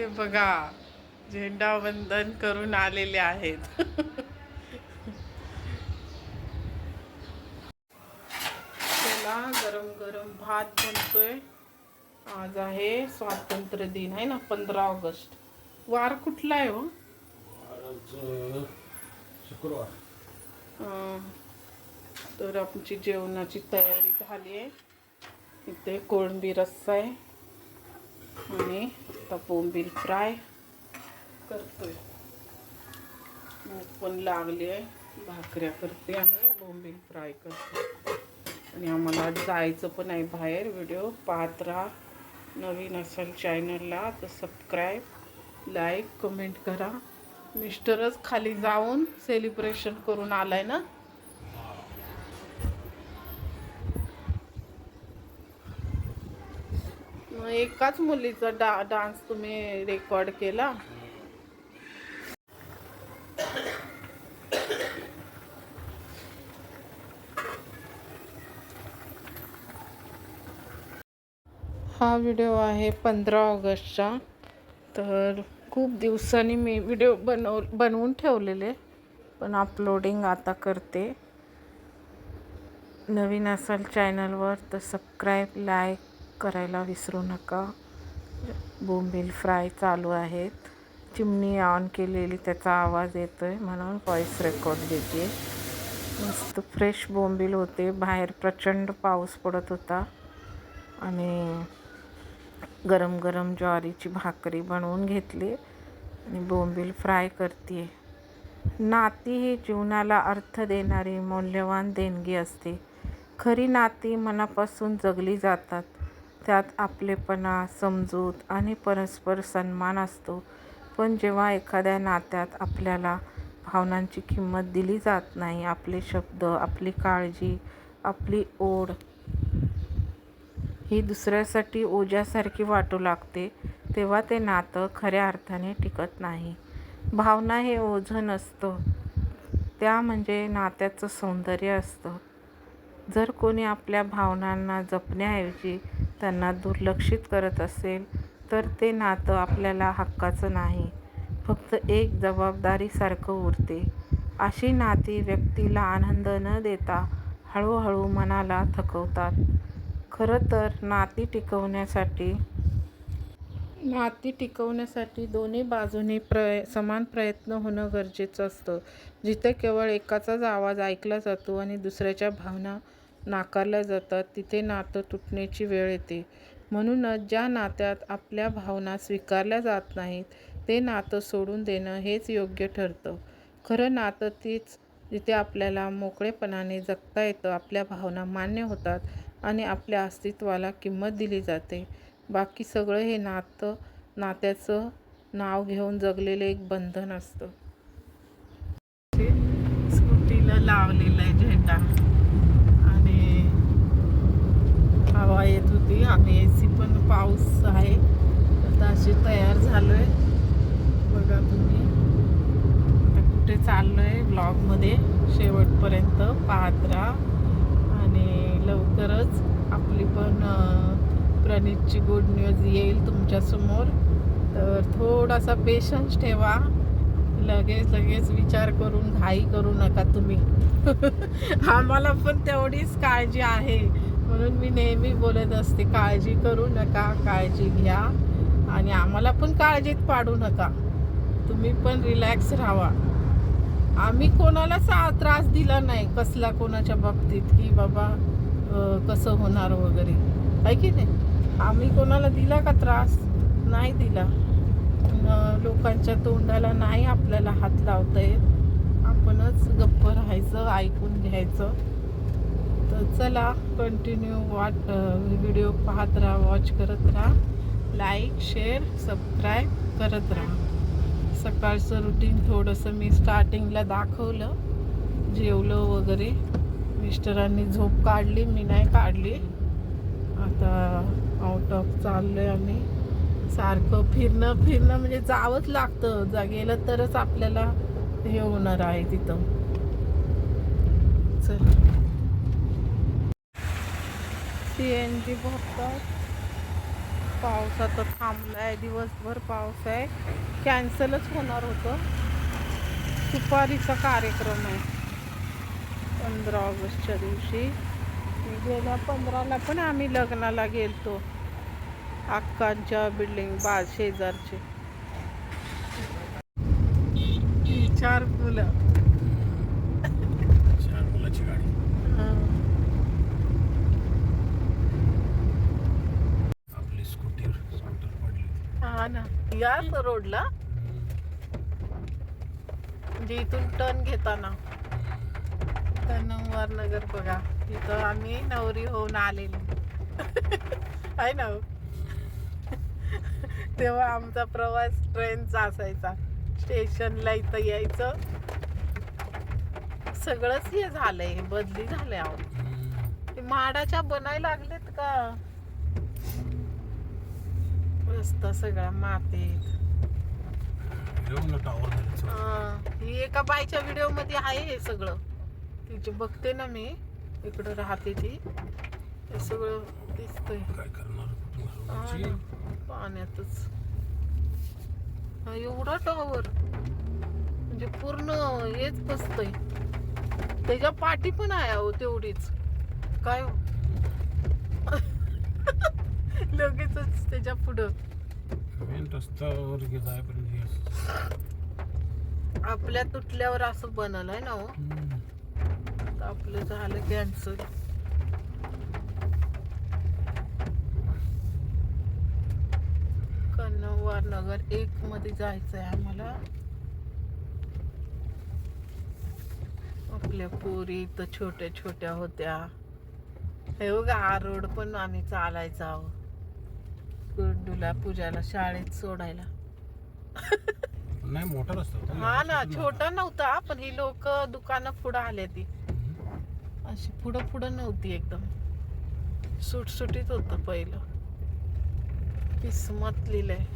ते बघा झेंडा वंदन करून आलेले आहेत. त्याला गरम गरम भात बनतोय. आज आहे स्वातंत्र्य दिन आहे ना पंधरा ऑगस्ट. वार कुठला आहे हो? शुक्रवार. तर आमची जेवणाची तयारी झाली आहे. इथे कोळंबी रस्सा आहे आणि आता बोंबील फ्राय. करतोय. पण लागली आहे. भाकऱ्या करते आणि बोंबील फ्राय करते. आणि आम्हाला जायचं पण आहे बाहेर. व्हिडिओ पाहत राहा. नवीन असेल चॅनलला तर सबस्क्राईब लाईक कमेंट करा. मिस्टरच खाली जाऊन सेलिब्रेशन करून आलाय ना? मग एकाच मुलीचा डा डान्स तुम्ही रेकॉर्ड केला. हा व्हिडिओ आहे पंधरा ऑगस्टचा. तर खूप दिवसांनी मी व्हिडिओ बनव बनवून ठेवलेले पण अपलोडिंग आता करते. नवीन असाल चॅनलवर तर सबस्क्राईब लाईक करायला विसरू नका. बोंबील फ्राय चालू आहेत. चिमणी ऑन केलेली त्याचा आवाज येतो आहे म्हणून व्हॉईस रेकॉर्ड देते. मस्त फ्रेश बोंबील होते. बाहेर प्रचंड पाऊस पडत होता. आणि गरम गरम ज्वारीची भाकरी बनवून घेतली. आणि बोंबील फ्राय करते नाती ही जीवनाला अर्थ देणारी मौल्यवान देणगी असते. खरी नाती मनापासून जगली जातात. त्यात आपलेपणा समजूत आणि परस्पर सन्मान असतो. पण जेव्हा एखाद्या नात्यात आपल्याला भावनांची किंमत दिली जात नाही आपले शब्द आपली काळजी आपली ओढ ही दुसऱ्यासाठी ओझ्यासारखी वाटू लागते तेव्हा ते नातं खऱ्या अर्थाने टिकत नाही. भावना हे ओझं नसतं. त्या म्हणजे नात्याचं सौंदर्य असतं. जर कोणी आपल्या भावनांना जपण्याऐवजी त्यांना दुर्लक्षित करत असेल तर ते नातं आपल्याला हक्काचं नाही. फक्त एक जबाबदारीसारखं उरते. अशी नाती व्यक्तीला आनंद न देता हळूहळू मनाला थकवतात. खरं तर नाती टिकवण्यासाठी नाती टिकवण्यासाठी दोन्ही बाजूने प्रय समान प्रयत्न होणं गरजेचं असतं. जिथे केवळ एकाचाच आवाज ऐकला जातो आणि दुसऱ्याच्या भावना नाकारल्या जातात. तिथे नातं तुटण्याची वेळ येते. म्हणूनच ज्या नात्यात आपल्या भावना स्वीकारल्या जात नाहीत ते नातं सोडून देणं हेच योग्य ठरतं. खरं नातं तीच जिथे आपल्याला मोकळेपणाने जगता येतं आपल्या भावना मान्य होतात आणि आपल्या अस्तित्वाला किंमत दिली जाते. बाकी सगळं हे नातं नात्याचं नाव घेऊन जगलेलं एक बंधन असतं. स्कूटीला लावलेला आहे झेंडा आणि हवा येत होती आणि ए सी पण पाऊस आहे आता अशी तयार झालोय बघा तुम्ही आता कुठे चाललोय ब्लॉगमध्ये शेवटपर्यंत पाहत राहा. आणि लवकरच आपली पण प्रणितची गुड न्यूज येईल तुमच्यासमोर. तर थोडासा पेशन्स ठेवा. लगेच लगेच विचार करून घाई करू नका तुम्ही. आम्हाला पण तेवढीच काळजी आहे. म्हणून मी नेहमी बोलत असते काळजी करू नका काळजी घ्या. आणि आम्हाला पण काळजीत पाडू नका. तुम्ही पण रिलॅक्स राहा आम्ही कोणालाच त्रास दिला नाही कसला कोणाच्या बाबतीत की बाबा कसं होणार वगैरे. आहे की नाही? आम्ही कोणाला दिला का त्रास? नाही दिला. लोकांच्या तोंडाला नाही आपल्याला हात लावता येत. आपणच गप्प राहायचं ऐकून घ्यायचं. तर चला कंटिन्यू वाट व्हिडिओ पाहत राहा वॉच करत राहा. लाईक शेअर सबस्क्राईब करत राहा. सकाळचं रुटीन थोडंसं मी स्टार्टिंगला दाखवलं. जेवलं वगैरे. मिस्टरांनी झोप काढली मी नाही काढली. आता आउट ऑफ चाललोय आम्ही. सारखं फिरणं फिरणं म्हणजे जावंच लागतं. जा गेलं तरच आपल्याला हे होणार आहे तिथं. चल. सी एन जी बघतात. पाऊस आता थांबलाय दिवसभर पाऊस आहे कॅन्सलच होणार होतं. सुपारीचा कार्यक्रम आहे. पंधरा ऑगस्टच्या दिवशी. गेल्या पंधराला पण आम्ही लग्नाला गेलतो. अक्कांच्या बिल्डिंग बा शेजारचे. चार फुलं चार मुलाची गाडी हं. आपली स्कूटर स्कूटर पडली हा ना याच रोडला. म्हणजे इथून टर्न घेताना. कन्नमवार नगर बघा. तिथं आम्ही नवरी होऊन आलेली. आहे ना हो? तेव्हा आमचा प्रवास ट्रेनचा असायचा. स्टेशनला इथं यायचं. सगळंच हे झालंय. बदली झालंय अहो. ते माडाच्या बनायला लागलेत का? रस्ता सगळा मातीत हा, ही एका बाईच्या व्हिडिओमध्ये आहे हे सगळं. तिची बघते ना मी इकडं राहते ती. हे सगळं दिसतंय. काय करणार कुठून हा घालवायची? ना, पाण्यातच. हा, एवढा टॉवर म्हणजे पूर्ण हेच बसतय. त्याच्या पाठी पण आहे अहो तेवढीच. काय हो? लगेचच त्याच्या पुढं. रस्त्यावर पण आपल्या तुटल्यावर असं बनल आहे ना हो. आता आपलं झालं कॅन्सल कन्नवार नगर एक मध्ये जायचं आहे आम्हाला. आपल्या पोरी तर छोट्या छोट्या होत्या. हे बघा हा रोड पण आम्ही चालायचा आहो गुड्डूला पूजाला शाळेत सोडायला. नाही मोठा रस्ता होता हा ना छोटा नव्हता पण ही लोक दुकानं पुढं आले ती. अशी पुढं पुढं नव्हती एकदम. सुटसुटीत होतं पहिलं. किस्मत लिहिलंय.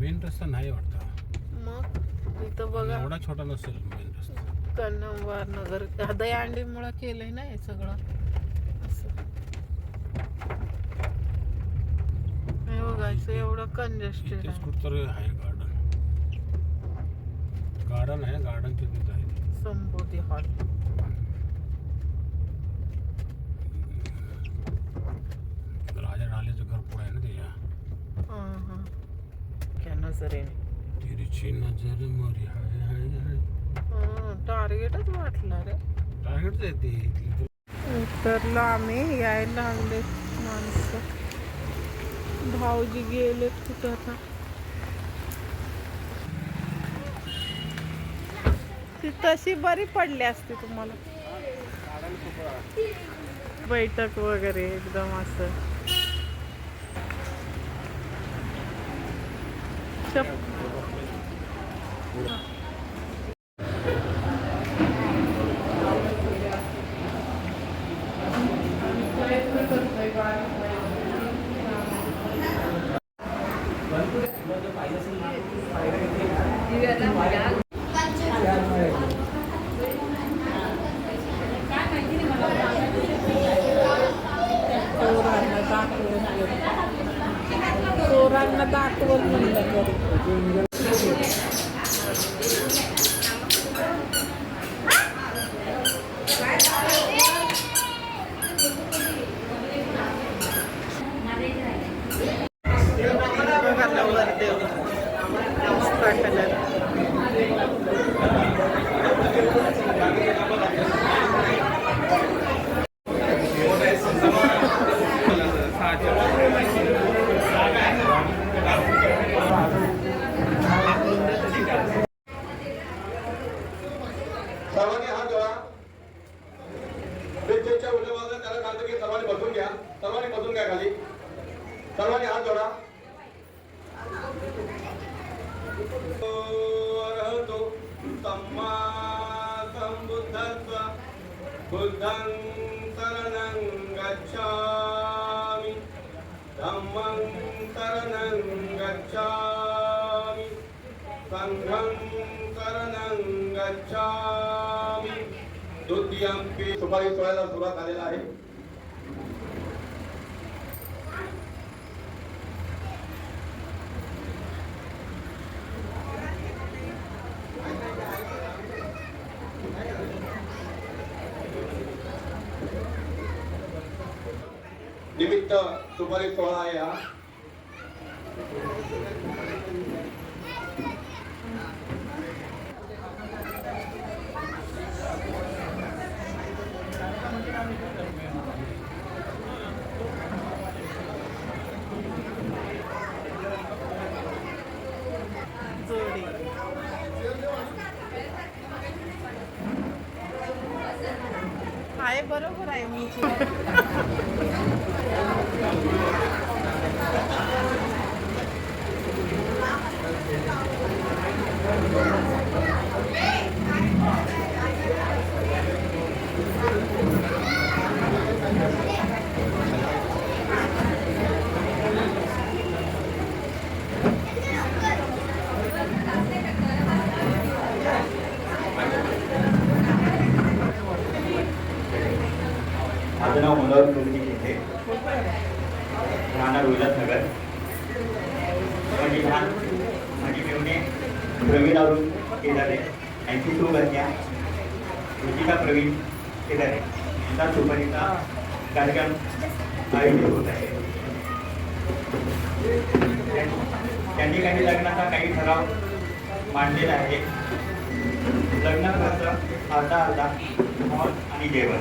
मेन रस्ता नाही वाटतं. मग? इथं बघा. एवढा छोटा नसेल. कन्नमवार नगर दयाहंडीमुळं केलंय ना हे सगळं. असं. बघायचं एवढं कंजेस्टेड इथेच आहे. गार्डन गार्डन आहे गार्डनच्या तिथं आहे. संबोधी हॉल राजा ढालेचं घर पुढे आहे ना त्याच्या हा हा. क्या नजरेने. तिरची नजर मरी हाय हाय हाय. टार्गेटच वाटला रे. टार्गेटच आहे ते. तिथं उतरलो आम्ही यायला लागले माणसं. भाऊजी गेलेत कुठं आता. ती तशी बरी पडली असती तुम्हाला. बैठक वगैरे एकदम असं. Gracias. संघं शरणं गच्छामि. सुपारी सोहळ्याला सुरुवात झालेला आहे. निमित्त सुपारी सोहळा आहे हा Thank you. मांडलेला आहे. लग्न खर्च अर्धा अर्धा हॉल आणि जेवण.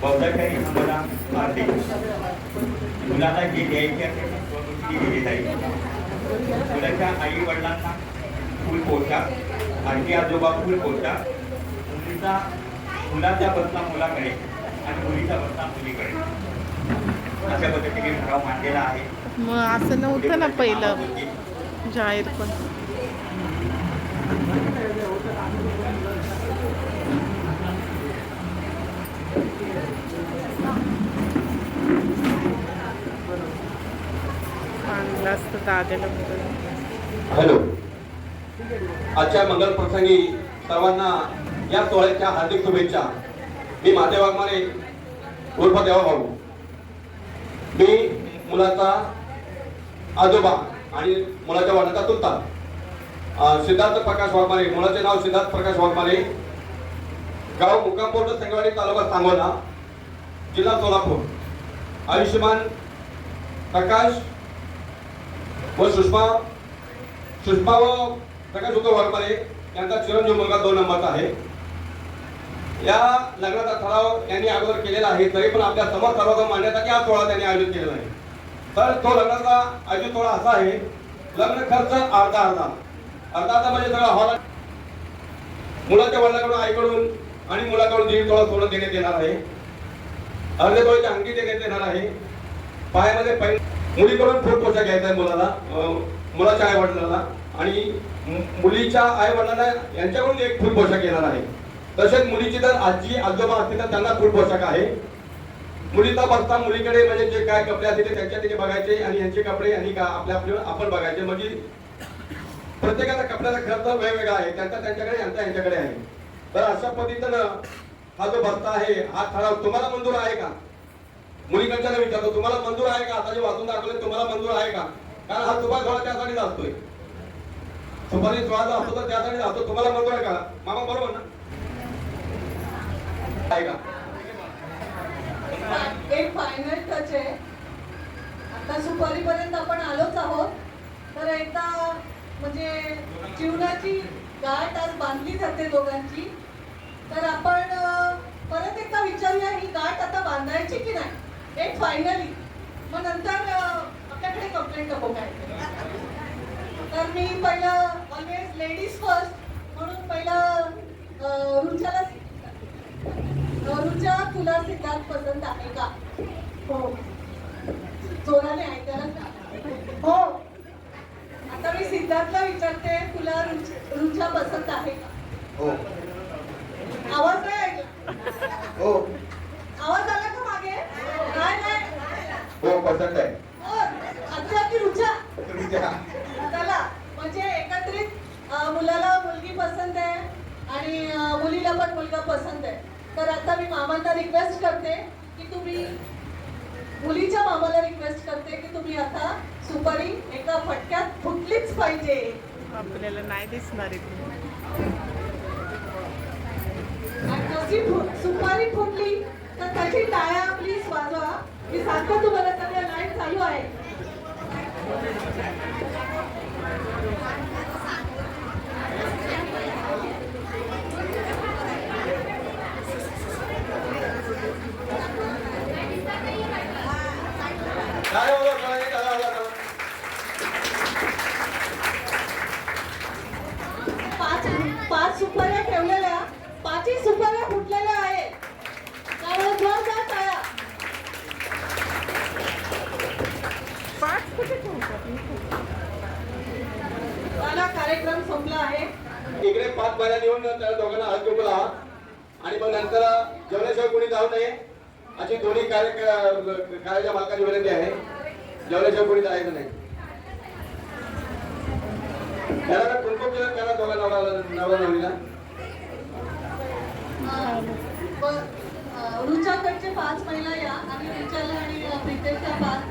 बौद्धाचारी आम्हाला मारते मुलाला जे द्यायचे असेल गोष्टी दिली जाईल. मुलाच्या आई वडिलांना फुल पोशाख आजी आजोबा फुल पोशाख मुलीचा मुलाचा बसला मुलाकडे आणि मुलीचा बसला मुलीकडे. अशा पद्धतीने ठराव मांडलेला आहे. मग असं नव्हतं ना पहिलं जाहीर पण चांगलं असतं दाद्याला मुलं हॅलो. आजच्या मंगल प्रसंगी सर्वांना या सोहळ्याच्या हार्दिक शुभेच्छा. मी महादेव वाघमारे उर्फ देवा भाऊ मी मुलाचा आजोबा आणि मुलाच्या वडिलाचा तुलता सिद्धार्थ प्रकाश वाघमारे मुलाचे नाव सिद्धार्थ प्रकाश वाघमारे. गाव मुक्कामपोर्ट संगवाडी तालुका सांगोला जिल्हा सोलापूर. आयुष्यमान प्रकाश व सुषमा सुषमा व प्रकाश उद्धव वाघमारे यांचा चिरंजीव मुलगा दोन नंबरचा आहे. या लग्नाचा ठराव यांनी अगोदर केलेला आहे तरी पण आपल्यासमोर मांड्याचा की हा सोहळा त्यांनी आयोजित केलेला आहे. तर तो लग्नाचा आयोजित सोहळा असा आहे लग्न खर्च अर्धा अर्धा. अर्धा अर्धा म्हणजे सगळा हॉल मुलाच्या वडिलाकडून आईकडून आणि मुलाकडून दीड तोळा सोनं देण्यात येणार आहे. अर्धे तोळ्याची अंगी देण्यात येणार आहे. पायामध्ये पै मुलीकडून फूट पोशाख घ्यायचा आहे मुलाला मुलाच्या आई वडिलांना आणि मुलीच्या आई वडिलांना यांच्याकडून एक फुल पोशाख येणार आहे. तसेच मुलीची जर आजी आजोबा असतील तर त्यांना फुल पोशाख आहे. मुलीचा बसता मुलीकडे म्हणजे जे काय कपडे असतील ते त्यांच्या तिथे बघायचे आणि यांचे कपडे आणि का आपल्या आपल्या आपण बघायचे. म्हणजे प्रत्येकाचा कपड्याचा खर्च वेगवेगळा आहे. त्यांचा त्यांच्याकडे यांचा यांच्याकडे आहे. तर अशा पद्धतीनं हा जो बस्ता आहे हा ठराव तुम्हाला मंजूर आहे का? मुलीकडच्या विचारतो तुम्हाला मंजूर आहे का? आता जे वाचून दाखवले तुम्हाला मंजूर आहे का? कारण हा सुभाष सोहळा त्यासाठी असतोय सुपारी सोहळा असतो तर त्यासाठी असतो तुम्हाला मंजूर आहे का? मामा बरोबर ना? आहे का? एक फायनल टच आहे. आता सुपारीपर्यंत आपण आलोच आहोत. तर एकदा म्हणजे जीवनाची गाठ आज बांधली जाते दोघांची. तर आपण परत एकदा विचारूया ही गाठ आता बांधायची की नाही? एक फायनली मग नंतर आपल्याकडे कंप्लेंट नको काय? तर मी पहिलं ऑलवेज लेडीज फर्स्ट म्हणून पहिलं रुचाला रुचा तुला सिद्धार्थ पसंत आहे का? हो. जोराने ऐकायला. हो. आता मी सिद्धार्थला विचारते तुला रुच- रुचा पसंत आहे का? हो. आवाज नाही ऐकला? हो आवाज आला का मागे नाही नाही हो पसंत आहे हो, आधी आधी रुचा तुम्ही द्या. चला म्हणजे एकत्रित अं, मुलाला मुलगी पसंत आहे आणि अं, मुलीला मामीला पण मुलगा पसंत आहे. तर आता मी मामांना रिक्वेस्ट करते की तुम्ही मुलीच्या मामाला रिक्वेस्ट करते की तुम्ही आता सुपारी एका फटक्यात फुटलीच पाहिजे. आपल्याला नाही दिसणार सुपारी फुटली तर त्याची टाळ्या प्लीज वाजवा मी सांगतो तुम्हाला सगळ्या लाइट चालू आहे काय बोलू, काय नाही, काय बोलू आता? पाच पाच सुपाऱ्या ठेवलेल्या पाचही सुपाऱ्या फुटलेल्या आहेत त्यामुळे जोरदार टाळ्या पाच कुठे ठेवतात मला कार्यक्रम संपला आहे इकडे पाच बाऱ्या दोघांना हात घेऊन आणि मग नंतर जेवल्याशिवाय कोणी जाऊ नये. अशी दोन्ही कार्य कार्याच्या मालकाची विनंती आहे. जेवल्याशिवाय कोणी जायचं नाही. त्याला कुंकुम केलं त्याला दोघा नवरा नवरा नवरीला रुचाकडचे पाच महिला या आणि रुचाला आणि अ, प्रीतेशच्या पाच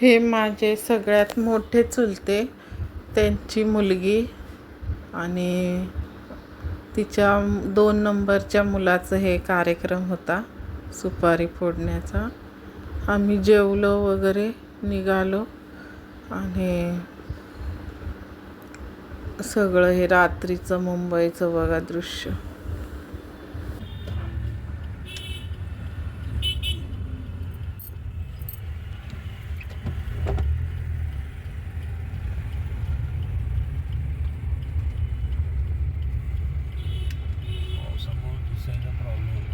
हे माझे सगळ्यात मोठे चुलते त्यांची मुलगी आणि तिच्या दोन नंबरच्या मुलाचं हे कार्यक्रम होता सुपारी फोडण्याचा. आम्ही जेवलो वगैरे निघालो आणि सगळं हे रात्रीचं मुंबईचं बघा दृश्य पावसामुळे दिसायचा प्रॉब्लेम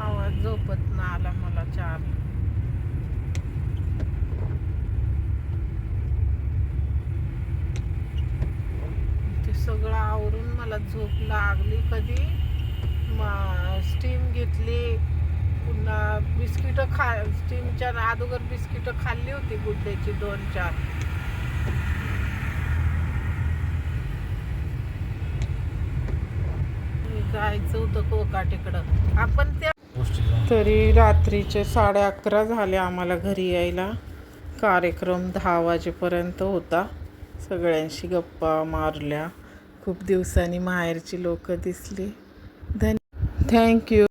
आवाज झोपत ना आला मला चार ते सगळं आवरून मला झोप लागली. कधी स्टीम घेतली. पुन्हा बिस्किटं खा स्टीमच्या अगोदर बिस्किटं खाल्ली होती गुड्ड्याची दोन चार. जायचं होतं कोकाटेकडं. आपण त्या तरी रात्रीचे साडे अकरा झाले आम्हाला घरी यायला. कार्यक्रम दहा वाजेपर्यंत होता. सगळ्यांशी गप्पा मारल्या. खूप दिवसांनी माहेरची लोक दिसली. धन थँक्यू